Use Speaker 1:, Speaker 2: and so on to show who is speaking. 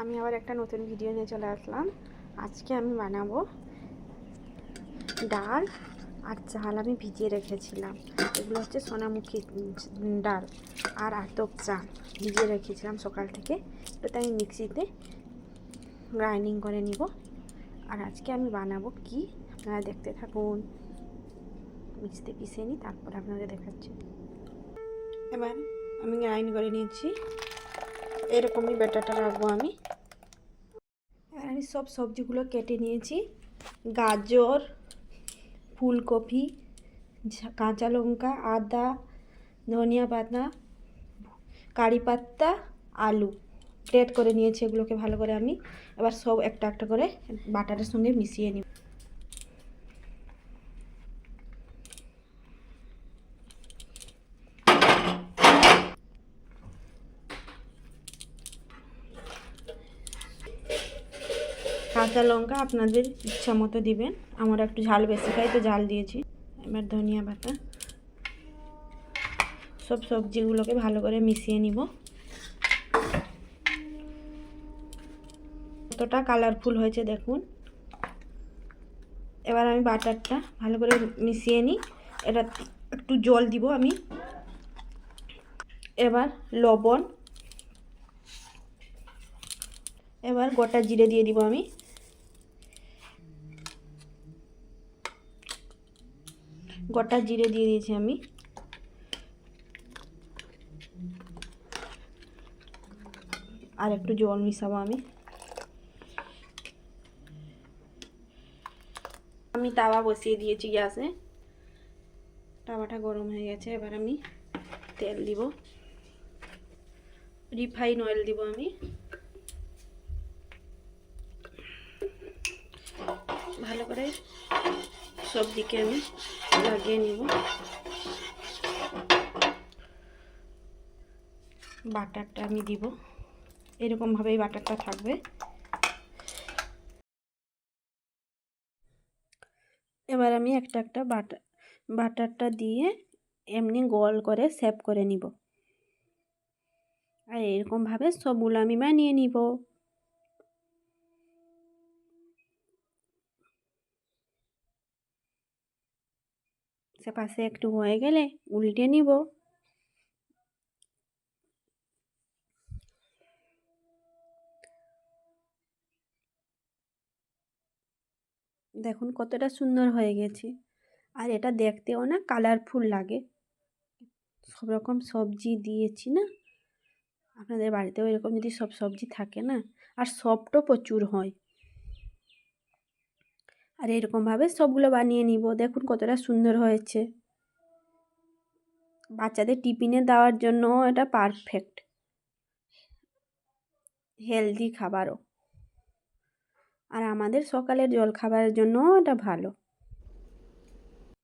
Speaker 1: আমি আবার একটা নতুন ভিডিও নিয়ে চলে আসলাম। আজকে আমি বানাবো ডাল আর চাল আমি ভিজিয়ে রেখেছিলাম। এগুলো হচ্ছে সোনামুখী ডাল আর আতপ চাল ভিজিয়ে রেখেছিলাম সকাল থেকে। এটাতে আমি মিক্সিতে গ্রাইন্ডিং করে নিব। আর আজকে আমি বানাবো কি? আপনারা দেখতে থাকুন। মিক্সিতে পিষে নিই, তারপর আপনাদের দেখাচ্ছি। এবার আমি গ্রাইন্ড করে নিয়েছি। এরকমই ব্যাটারটা রাখব আমি। আমি সব সবজিগুলো কেটে নিয়েছি। গাজর, ফুলকপি কাঁচা লঙ্কা, আদা, ধনিয়া পাতা, কারি পাত্তা আলু। ট্রেড করে নিয়েছি এগুলোকে ভালো করে আমি। এবার সব একটা একটা করে বাটারের সঙ্গে মিশিয়ে নিব। কাঁচা লঙ্কা আপনাদের ইচ্ছা মতো দিবেন। আমার একটু ঝাল বেশি খাই, তো ঝাল দিয়েছি। এবার ধনিয়া পাতা সব সবজিগুলোকে ভালো করে মিশিয়ে নিব। কতটা কালারফুল হয়েছে দেখুন। এবার আমি বাটারটা ভালো করে মিশিয়ে নিই। এটা একটু জল দিব আমি। এবার লবণ। এবার গোটা জিরে দিয়ে দিব আমি। গোটা জিরে দিয়ে দিয়েছি আমি। আর একটু জল মিশাবো আমি। আমি তাওয়া বসিয়ে দিয়েছি গ্যাসে। তাওয়াটা গরম হয়ে গেছে, এবার আমি তেল দিব। রিফাইন অয়েল দিব আমি। ভালো করে সব দিকে আমি লাগিয়ে নিব। বাটারটা আমি দিব। এরকমভাবেই বাটারটা থাকবে। এবার আমি একটা একটা বাটার, বাটারটা দিয়ে এমনি গোল করে সেভ করে নিব। আর এরকমভাবে সবগুলো আমি বানিয়ে নিব। পাশে একটু হয়ে গেলে উল্টে নিব। দেখুন কতটা সুন্দর হয়ে গেছে। আর এটা দেখতেও না কালারফুল লাগে। সব রকম সবজি দিয়েছি না। আপনাদের বাড়িতেও এরকম যদি সব সবজি থাকে না, আর সফটও প্রচুর হয়। আর এরকমভাবে সবগুলো বানিয়ে নিব। দেখুন কতটা সুন্দর হয়েছে। বাচ্চাদের টিফিনে দেওয়ার জন্য এটা পারফেক্ট হেলদি খাবারও। আর আমাদের সকালের জল খাবারের জন্যও এটা ভালো।